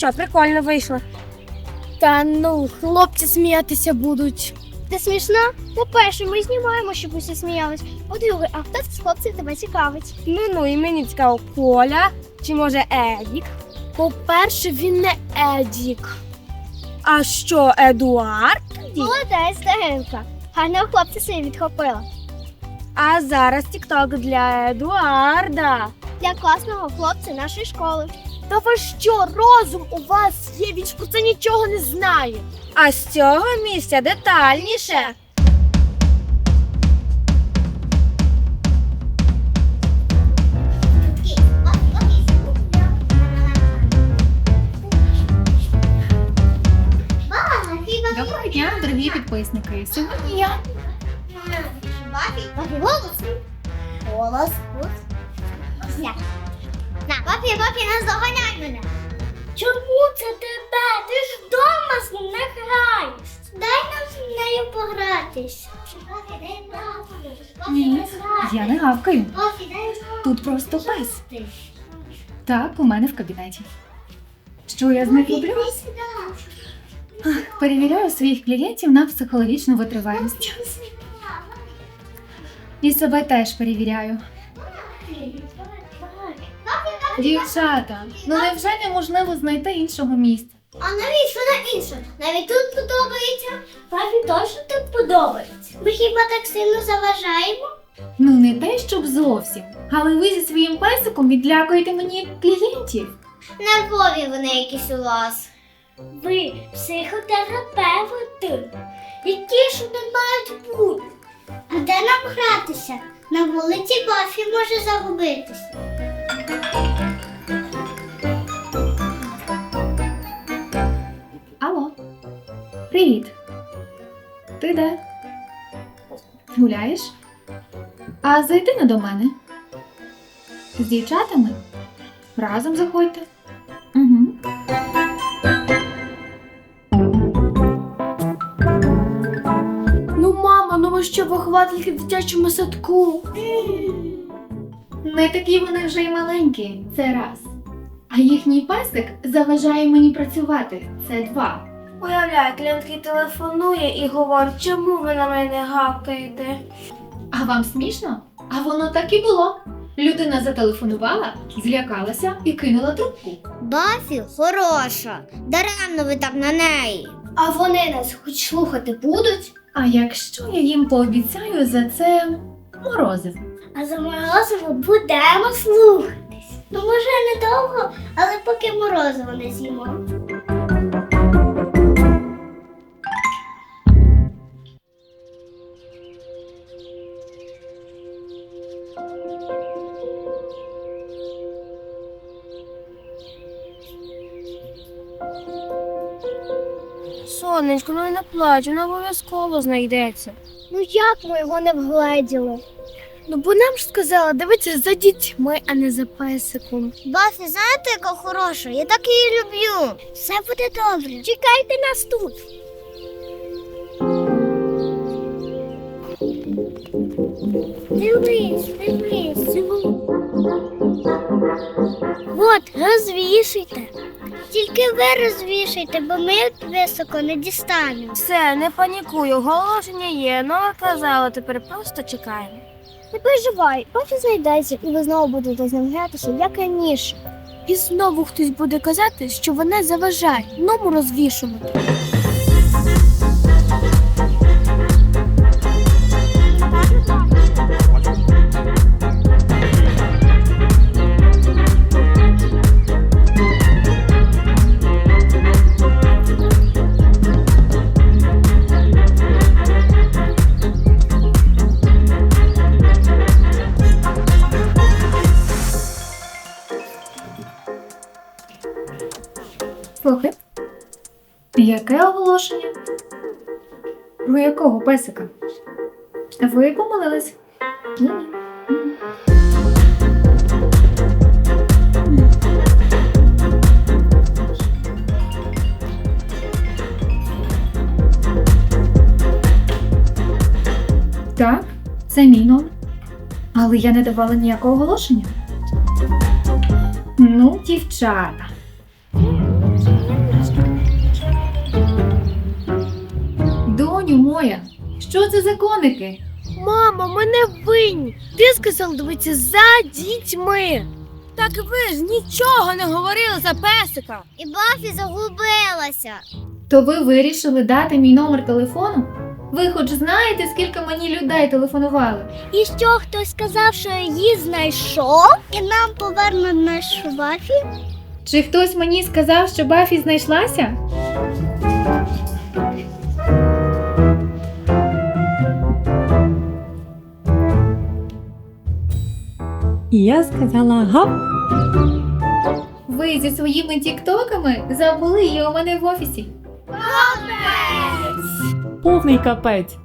що, прикольно вийшло. Та ну, хлопці сміятися будуть. Ти смішна? По-перше, ми знімаємо, щоб усі сміялись. По-друге, а хто з хлопців тебе цікавить? Ну ну і мені цікаво, Коля чи може Едік? По-перше, він не Едік. А що, Едуард? Молодець, Даринка. Гарного хлопця собі відхопила. А зараз тікток для Едуарда. Для класного хлопця нашої школи. Та ви що, розум у вас є, він ж про це нічого не знає. А з цього місця детальніше. Доброго дня, дорогі підписники. Сьогодні я Голос. Голос. На, папі, папі, не здоганяй мене. Чому це тебе? Ти ж вдома з ним не граєш. Дай нам з нею погратись. Папі, дай грати. ні, я не гавкаю. Папі, дай грати. Тут просто пес. Так, у мене в кабінеті. Що я з них роблю? Перевіряю своїх клієнтів на психологічну витривалість. І себе теж перевіряю. Дівчата, ну невже неможливо знайти іншого місця? А навіщо на інше? Навіть тут подобається. Папі точно тут подобається. Ми хіба так сильно заважаємо? Ну не те, щоб зовсім. Але ви зі своїм песиком відлякуєте мені клієнтів. Нервові вони якісь у вас. Ви психотерапевти. Які ж вони мають бути? А де нам гратися? На вулиці Бафі може загубитись. Привіт. Ти де? Гуляєш? А зайди не до мене. З дівчатами? Разом заходьте. Угу. Ну, мама, ну ви що виховательки в дитячому садку? Не такі вони вже й маленькі, це раз. А їхній песик заважає мені працювати. Це два. Уявляю, клієнтки телефонує і говорить, чому ви на мене гавкаєте? А вам смішно? А воно так і було. Людина зателефонувала, злякалася і кинула трубку. Бафі хороша. Даремно ви так на неї. А вони нас хоч слухати будуть? А якщо я їм пообіцяю за це морозиво? А за морозиво будемо слухатись. Ну, може, недовго, але поки морозиво не з'їмо. Сонечко, ну не плач, вона обов'язково знайдеться. Ну як ми його не вгледіли? Ну, бо нам ж сказали, дивіться за дітьми, а не за песиком. Бафі, знаєте, яка хороша? Я так її люблю. Все буде добре. Чекайте нас тут. Дивись, дивись. От, розвішуйте. Тільки ви розвішуйте, бо ми високо не дістанемо. Все, не панікуй, оголошення є, Нова казала, тепер просто чекаємо. Не переживай, Бафі знайдеться, і ви знову будете з ним гратися, як раніше. І знову хтось буде казати, що вона заважає, ному розвішувати. Яке оголошення? Про якого песика? Ви помилились? Ні. Так, це мій номер. Але я не давала ніякого оголошення. Ну, дівчата. Що це за коники? Мама, ми не винні. Ти сказав дивитися за дітьми. Так ви ж нічого не говорили за песика. І Бафі загубилася. То ви вирішили дати мій номер телефону? Ви хоч знаєте, скільки мені людей телефонували? І що хтось сказав, що її знайшов? І нам повернуть нашу Бафі? Чи хтось мені сказав, що Бафі знайшлася? І я сказала гап. Ви зі своїми тіктоками забули її у мене в офісі. Повний капець.